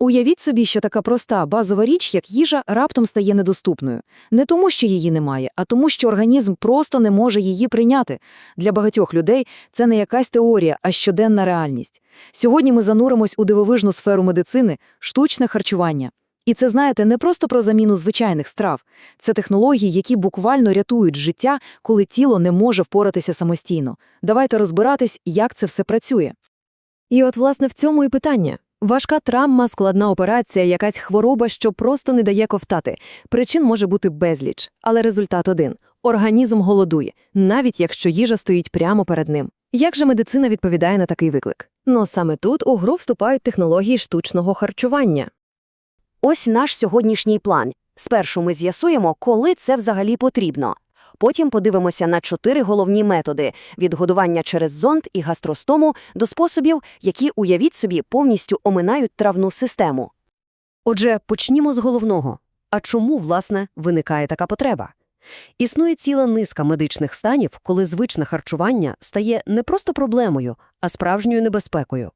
Уявіть собі, що така проста базова річ, як їжа, раптом стає недоступною. Не тому, що її немає, а тому, що організм просто не може її прийняти. Для багатьох людей це не якась теорія, а щоденна реальність. Сьогодні ми зануримось у дивовижну сферу медицини – штучне харчування. І це, знаєте, не просто про заміну звичайних страв. Це технології, які буквально рятують життя, коли тіло не може впоратися самостійно. Давайте розбиратись, як це все працює. І от, власне, в цьому і питання. Важка травма, складна операція, якась хвороба, що просто не дає ковтати. Причин може бути безліч, але результат один – організм голодує, навіть якщо їжа стоїть прямо перед ним. Як же медицина відповідає на такий виклик? Ну, саме тут у гру вступають технології штучного харчування. Ось наш сьогоднішній план. Спершу ми з'ясуємо, коли це взагалі потрібно. Потім подивимося на чотири головні методи – від годування через зонд і гастростому до способів, які, уявіть собі, повністю оминають травну систему. Отже, почнімо з головного. А чому, власне, виникає така потреба? Існує ціла низка медичних станів, коли звичне харчування стає не просто проблемою, а справжньою небезпекою.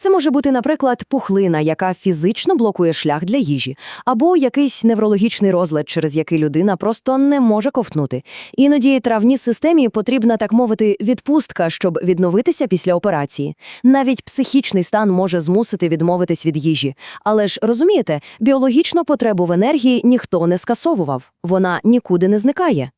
Це може бути, наприклад, пухлина, яка фізично блокує шлях для їжі, або якийсь неврологічний розлад, через який людина просто не може ковтнути. Іноді травній системі потрібна, так мовити, відпустка, щоб відновитися після операції. Навіть психічний стан може змусити відмовитись від їжі. Але ж, розумієте, біологічну потребу в енергії ніхто не скасовував. Вона нікуди не зникає.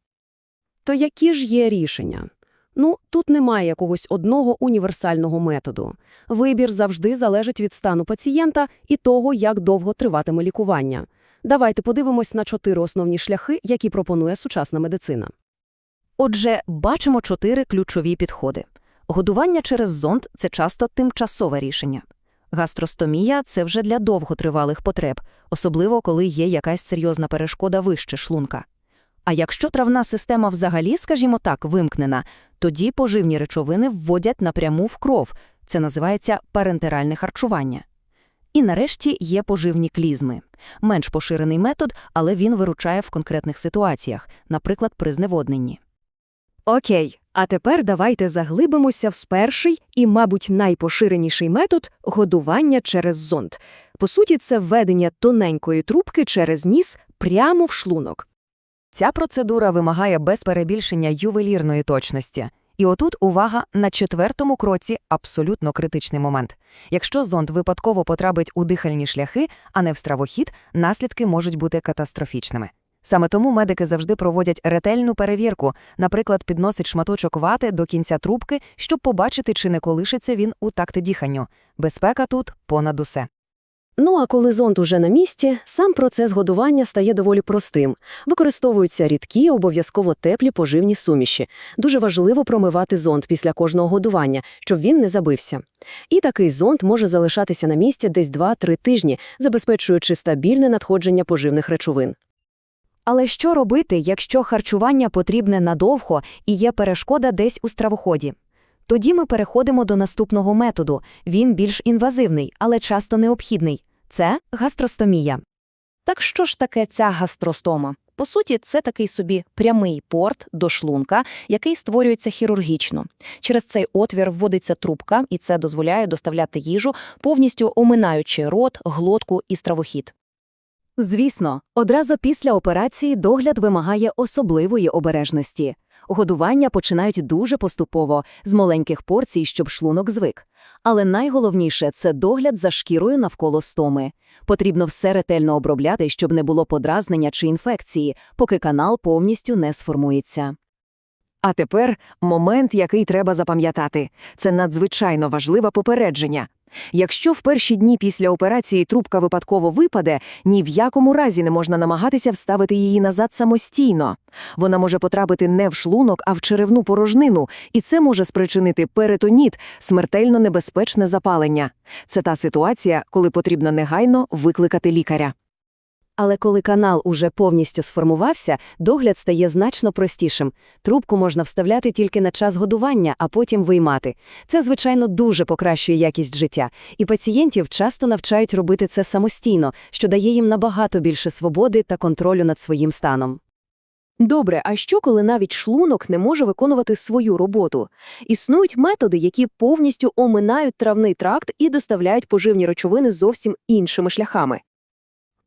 То які ж є рішення? Ну, тут немає якогось одного універсального методу. Вибір завжди залежить від стану пацієнта і того, як довго триватиме лікування. Давайте подивимось на чотири основні шляхи, які пропонує сучасна медицина. Отже, бачимо чотири ключові підходи. Годування через зонд – це часто тимчасове рішення. Гастростомія – це вже для довготривалих потреб, особливо коли є якась серйозна перешкода вище шлунка. А якщо травна система взагалі, скажімо так, вимкнена, тоді поживні речовини вводять напряму в кров. Це називається парентеральне харчування. І нарешті є поживні клізми. Менш поширений метод, але він виручає в конкретних ситуаціях, наприклад, при зневодненні. Окей, а тепер давайте заглибимося в перший і, мабуть, найпоширеніший метод – годування через зонд. По суті, це введення тоненької трубки через ніс прямо в шлунок. Ця процедура вимагає без перебільшення ювелірної точності. І отут увага на четвертому кроці абсолютно критичний момент. Якщо зонд випадково потрапить у дихальні шляхи, а не в стравохід, наслідки можуть бути катастрофічними. Саме тому медики завжди проводять ретельну перевірку, наприклад, підносять шматочок вати до кінця трубки, щоб побачити, чи не колишиться він у такти диханню. Безпека тут понад усе. Ну а коли зонд уже на місці, сам процес годування стає доволі простим. Використовуються рідкі, обов'язково теплі поживні суміші. Дуже важливо промивати зонд після кожного годування, щоб він не забився. І такий зонд може залишатися на місці десь 2-3 тижні, забезпечуючи стабільне надходження поживних речовин. Але що робити, якщо харчування потрібне надовго і є перешкода десь у стравоході? Тоді ми переходимо до наступного методу. Він більш інвазивний, але часто необхідний. Це гастростомія. Так що ж таке ця гастростома? По суті, це такий собі прямий порт до шлунка, який створюється хірургічно. Через цей отвір вводиться трубка, і це дозволяє доставляти їжу, повністю оминаючи рот, глотку і стравохід. Звісно, одразу після операції догляд вимагає особливої обережності. Годування починають дуже поступово, з маленьких порцій, щоб шлунок звик. Але найголовніше – це догляд за шкірою навколо стоми. Потрібно все ретельно обробляти, щоб не було подразнення чи інфекції, поки канал повністю не сформується. А тепер момент, який треба запам'ятати. Це надзвичайно важливе попередження. Якщо в перші дні після операції трубка випадково випаде, ні в якому разі не можна намагатися вставити її назад самостійно. Вона може потрапити не в шлунок, а в черевну порожнину, і це може спричинити перитоніт, смертельно небезпечне запалення. Це та ситуація, коли потрібно негайно викликати лікаря. Але коли канал уже повністю сформувався, догляд стає значно простішим. Трубку можна вставляти тільки на час годування, а потім виймати. Це, звичайно, дуже покращує якість життя, і пацієнтів часто навчають робити це самостійно, що дає їм набагато більше свободи та контролю над своїм станом. Добре, а що, коли навіть шлунок не може виконувати свою роботу? Існують методи, які повністю оминають травний тракт і доставляють поживні речовини зовсім іншими шляхами.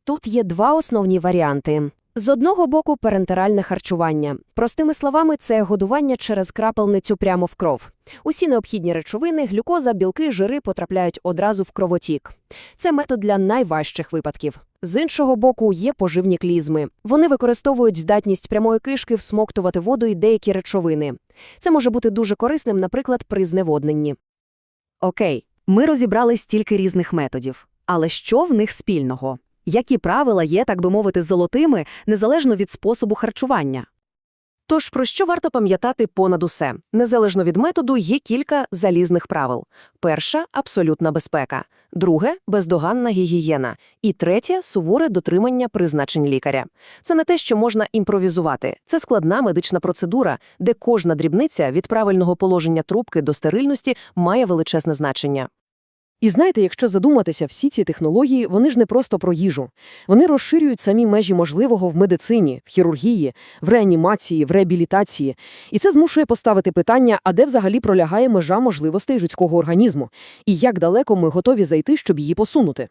Тут є два основні варіанти. З одного боку, парентеральне харчування. Простими словами, це годування через крапельницю прямо в кров. Усі необхідні речовини, глюкоза, білки, жири потрапляють одразу в кровотік. Це метод для найважчих випадків. З іншого боку, є поживні клізми. Вони використовують здатність прямої кишки всмоктувати воду і деякі речовини. Це може бути дуже корисним, наприклад, при зневодненні. Окей, ми розібрали стільки різних методів. Але що в них спільного? Які правила є, так би мовити, золотими, незалежно від способу харчування? Тож про що варто пам'ятати понад усе? Незалежно від методу є кілька залізних правил. Перша абсолютна безпека, друге бездоганна гігієна, і третє суворе дотримання призначень лікаря. Це не те, що можна імпровізувати. Це складна медична процедура, де кожна дрібниця від правильного положення трубки до стерильності має величезне значення. І знаєте, якщо задуматися, всі ці технології, вони ж не просто про їжу. Вони розширюють самі межі можливого в медицині, в хірургії, в реанімації, в реабілітації. І це змушує поставити питання, а де взагалі пролягає межа можливостей людського організму, і як далеко ми готові зайти, щоб її посунути.